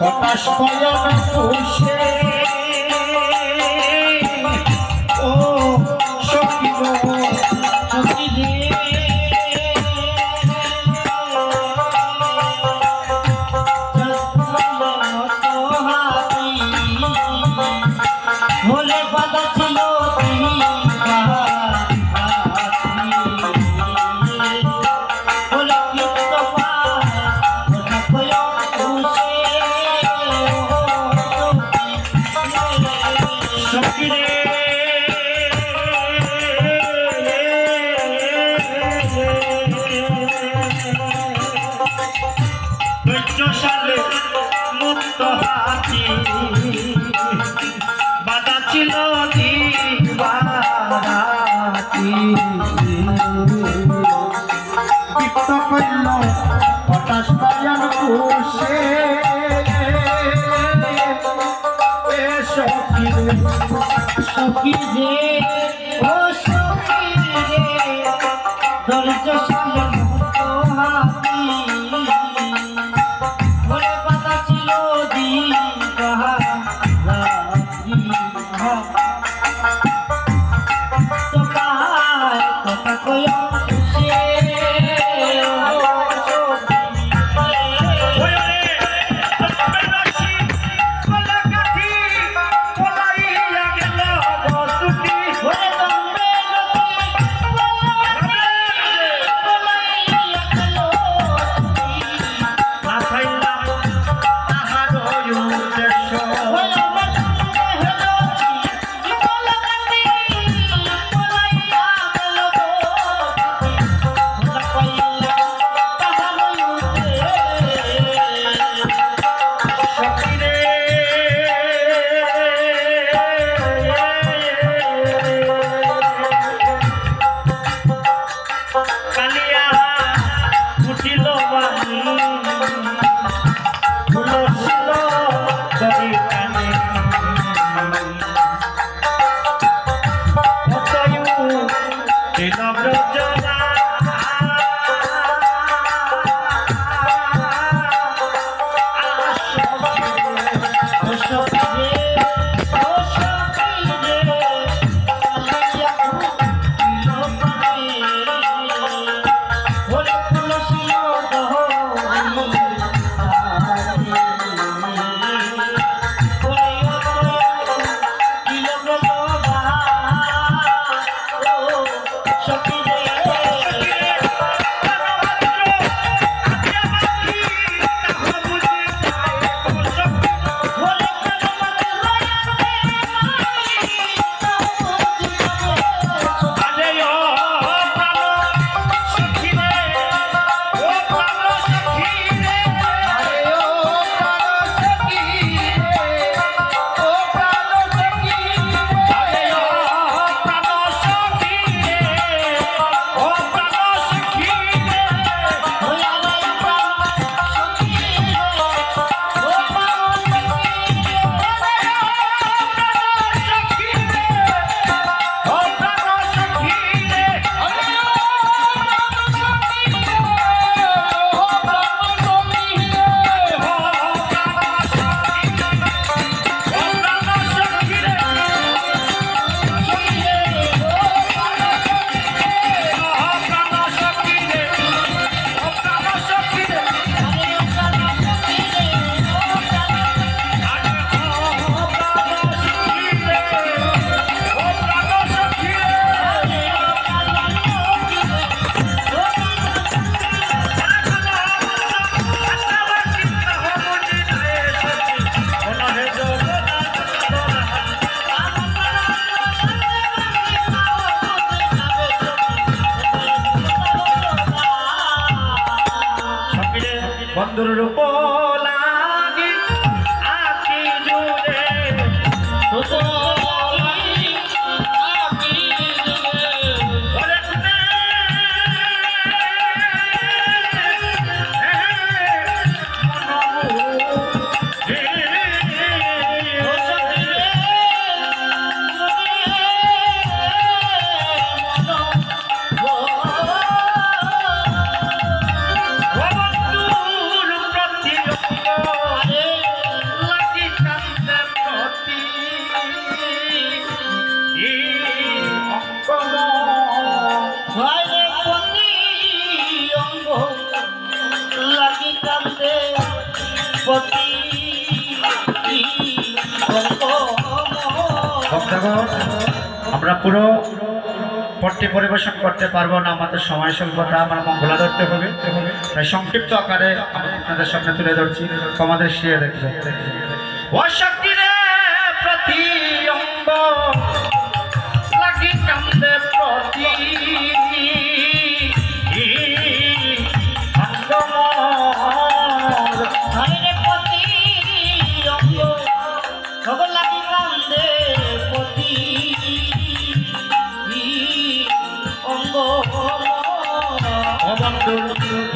হতাশ কলম খুশে হঠাৎ পালন কোষে সখী সখী যে ও চাদর উপর আমরা পুরো পট্টি পরিবেশন করতে পারব না, আমাদের সময় স্বল্পতা, আমার মঙ্গলা ধরতে হবে। তাই সংক্ষিপ্ত আকারে আমি আপনাদের সামনে তুলে ধরছি আমাদের শিয়ে দেখবে দোল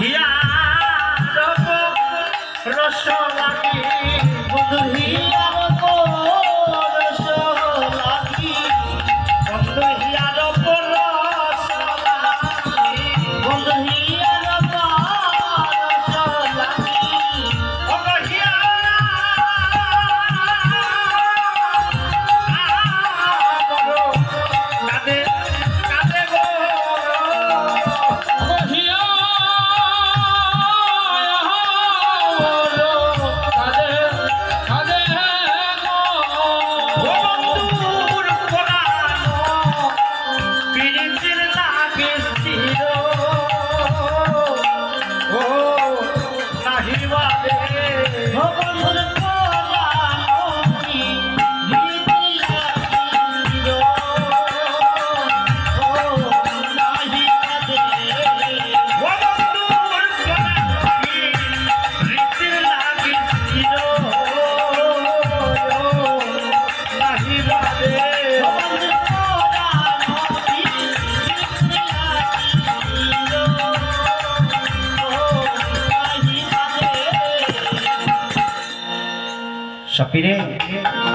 সপিরে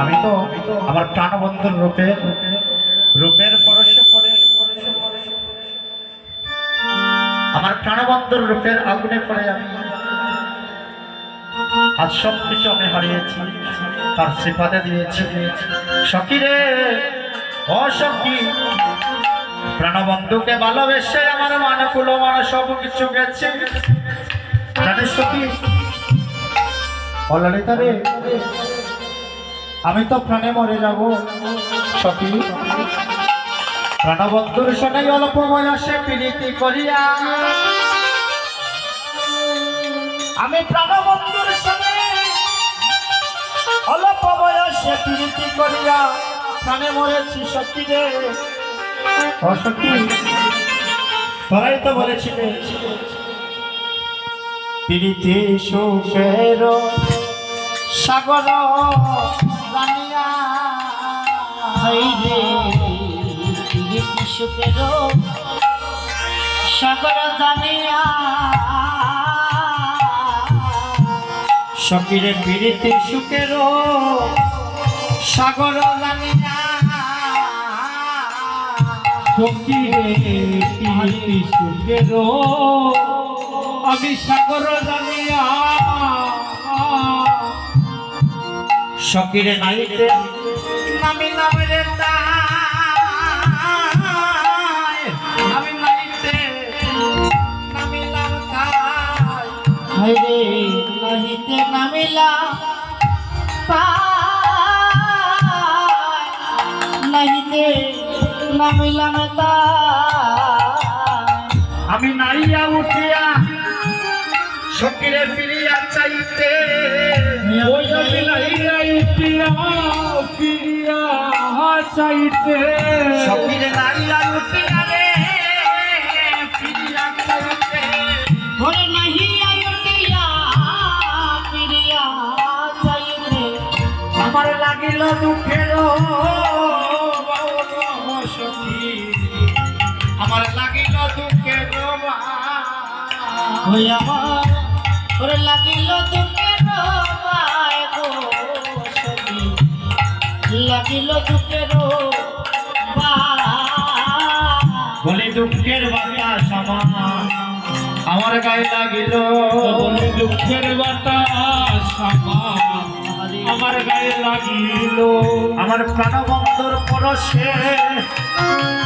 আমি তো আমার প্রাণবন্ধুর রূপে, রূপের পরশে পড়ে আমার প্রাণবন্ধুর রূপের আগুনে পড়ে আমি। আজ সব কিছু আমি হারিয়েছি, তার শ্রীপাদে দিয়েছি। সকিরে ও সখী প্রাণবন্ধুকে ভালোবেসে আমার মানকুলো মানে সব কিছু গেছে। সখী ও ললিতা রে আমি তো প্রাণে মরে যাব, সখী। প্রাণবন্ধুর শোনাই অল্প বয়সে প্রীতি করিয়া আমি। প্রাণবন্ধুর সঙ্গে অল্প বয়সে প্রীতি করিয়া প্রাণে মরেছি, সখী রে। সখী, তোরাই তো বলেছিলে। প্রীতি সুখের সাগর জানিয়া হইরে গীতি সুখের সাগর জানিয়া সকিরে প্রীতি সুখের সাগর জানিয়া আমি সাগর জানিয়া সকিরে নাইতে নামি তাই। আমি নাইতে নামিলাম তাই। হইরে নহিতে নামিলা নহিতে নামিলাম আমি নাইয়া উঠিয়া সকিরে ফিরিয়া চাইতে। ফিরিয়া চাইতে। সকিরে নাইয়া উঠিয়া রে ফিরিয়া চাইতে। ওরে নাহি আয়টিয়া পিরিয়া চাইতে। আমার লাগিল দুঃখের আমার লাগিল দুঃখের আমার ওরে লাগিল দুঃখের বায় গো সখী। লাগিল দুঃখের বলে দুঃখের বাতাস আমার আমার গায়ে লাগিল। বলে দুঃখের বাতাস আমার আমার গায়ে লাগিল। আমার প্রাণবন্ধর পরশে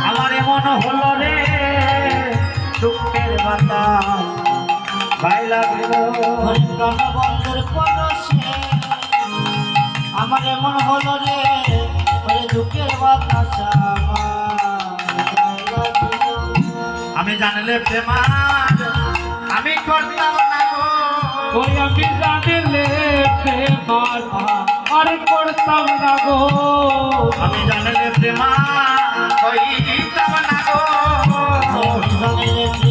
আমার এমন হলো রে। দুঃখের বাতাস ভাই লাগল। বন্ধুর পরশে আমার এমন হলো রে দুঃখের বাতাসা আমি জানলে প্রেমার আমি করতাম না গো। ওই আমি জানলে প্রেমার আর করতাম না গো। আমি জানলে প্রেমার জানলে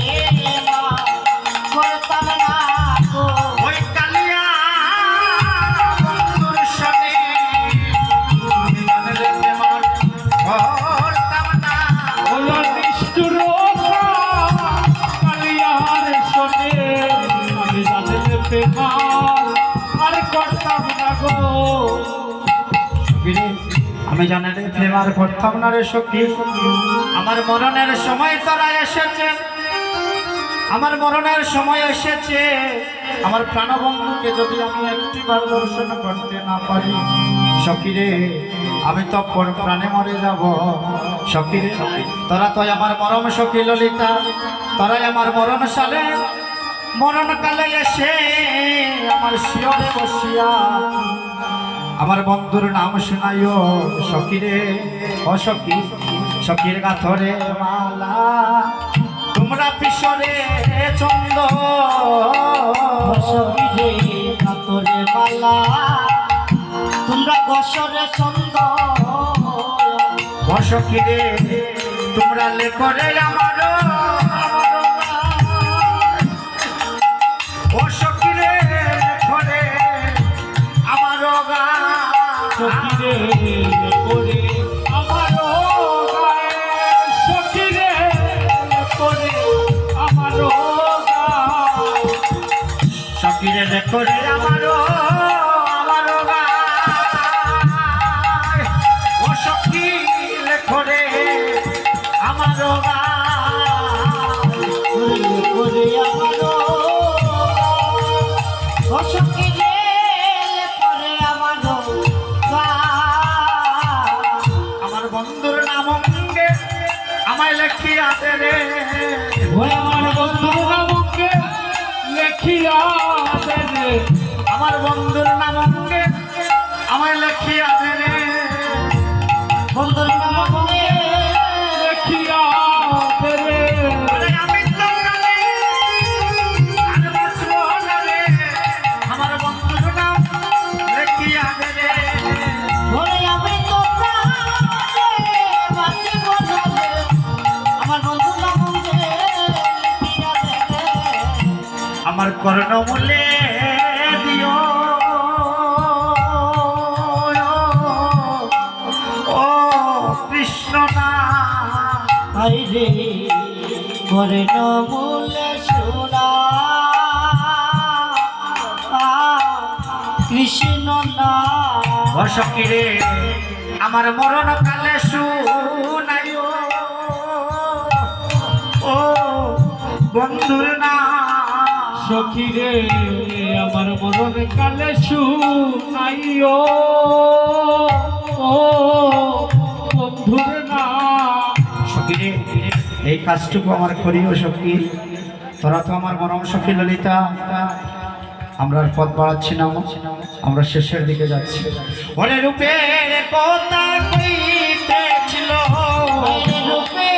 আমি জানালে প্রেমার করতাম না রে সখী। আমার মরণের সময় তারা এসেছে। আমার মরণের সময় এসেছে। আমার প্রাণবন্ধুকে যদি আমি একটিবার দর্শন করতে না পারি, সখী রে, আমি তো পর প্রাণে মরে যাব। সখী রে, তোরা তো আমার মরম সখী ললিতা, তোরাই আমার মরণ সালে মরণকালে এসে আমার শিয়রে বসিয়া আমার বন্ধুর নাম শুনাইও, সখীরে, ও সখী, সখীর গাথরে মালা। তোমরা পিছরে চন্দ সখী রে কাতরে মালা। তোমরা বসরে চন্দ, ও সখীরে, তোমরা লেখরে আমার সখিরে করে আমায় আছে রে। আমার বন্ধু নামকে লেখিয়া দেবে আমার বন্ধুর নাম আমার আমায় লেখিয়া রে। বন্ধুর কর্ণমূলে দিও। কৃষ্ণ না আইরে করে নমূলে সোনা। কৃষ্ণ না। অসকিরে আমার মরণ কালে শুনাইও। ও বন্ধুর না সখিরে আমার মরণ কালে শুনাইও ও বন্ধুর না। সখীরে এই কাজটুকু আমার করিও সখী। তোরা তো আমার মরম সখী ললিতা। আমরা আর পথ বাড়াচ্ছি না আমরা শেষের দিকে যাচ্ছি। ওরে রূপের কথা কইতেছিল রূপের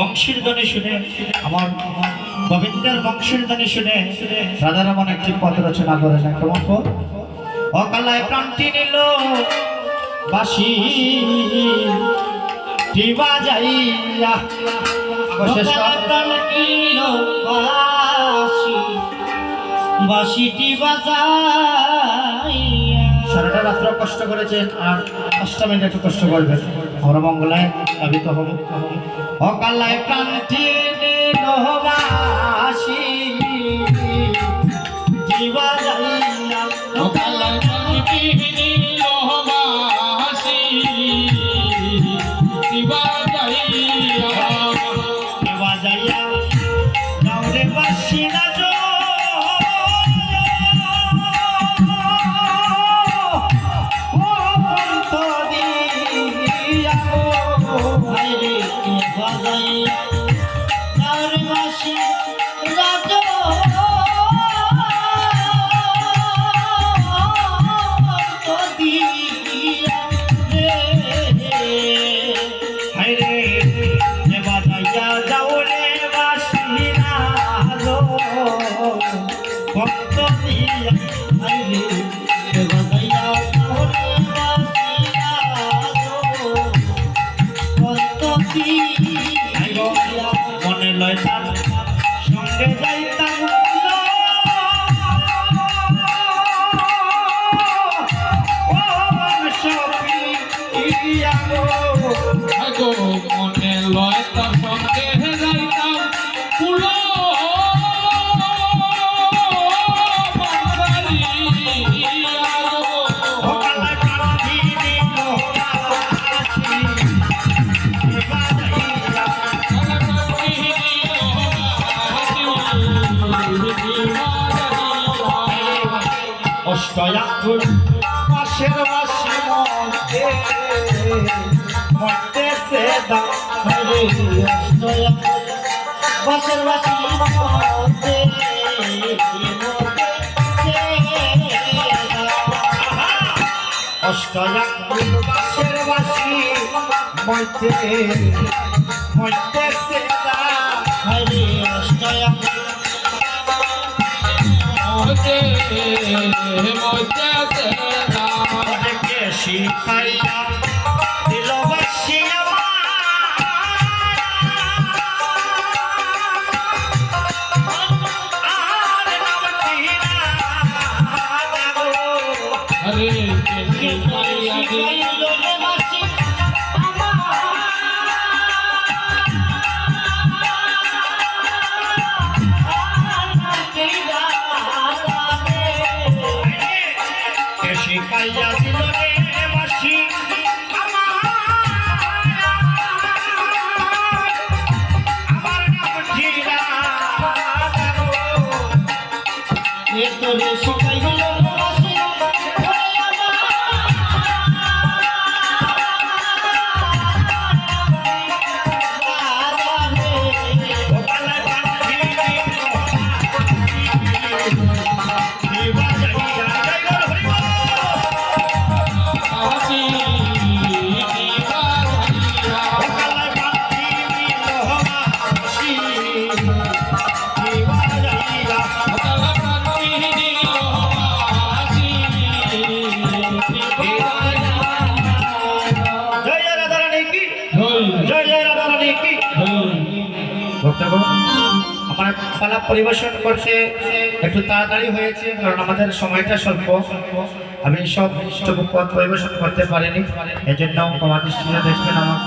বংশীর ধ্বনি শুনে আমার গোবিন্দের বংশীর ধ্বনি শুনে রাধারমন একটি পদ রচনা করেছেন পদ। অকালায় প্রান্তি নিল বাসি টিবা যাইয়া বাসিটি বাজাইয়া। সারাটা রাত্র কষ্ট করেছেন আর পাঁচটা মিনিট একটু কষ্ট করবেন আমরা মঙ্গলায় দাবিত হব অকালায় প্রান্তি লয় তার মধ্যে সে দাম হরে অষ্টয়া বাসের বাসি মতে অষ্টয়াঙ্গুল পাশের বাসি মধ্যে মধ্যে সে দাম হরে অষ্টয়া অনেকে শিখাইয়া গো পরিবেশন করতে একটু তাড়াতাড়ি হয়েছে, কারণ আমাদের সময়টা স্বল্প। আমি সব ইষ্টপুক পদ পরিবেশন করতে পারিনি। এজন্য দৃষ্টিতে দেখবেন আমার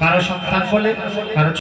কারও সন্তান বলে, কারও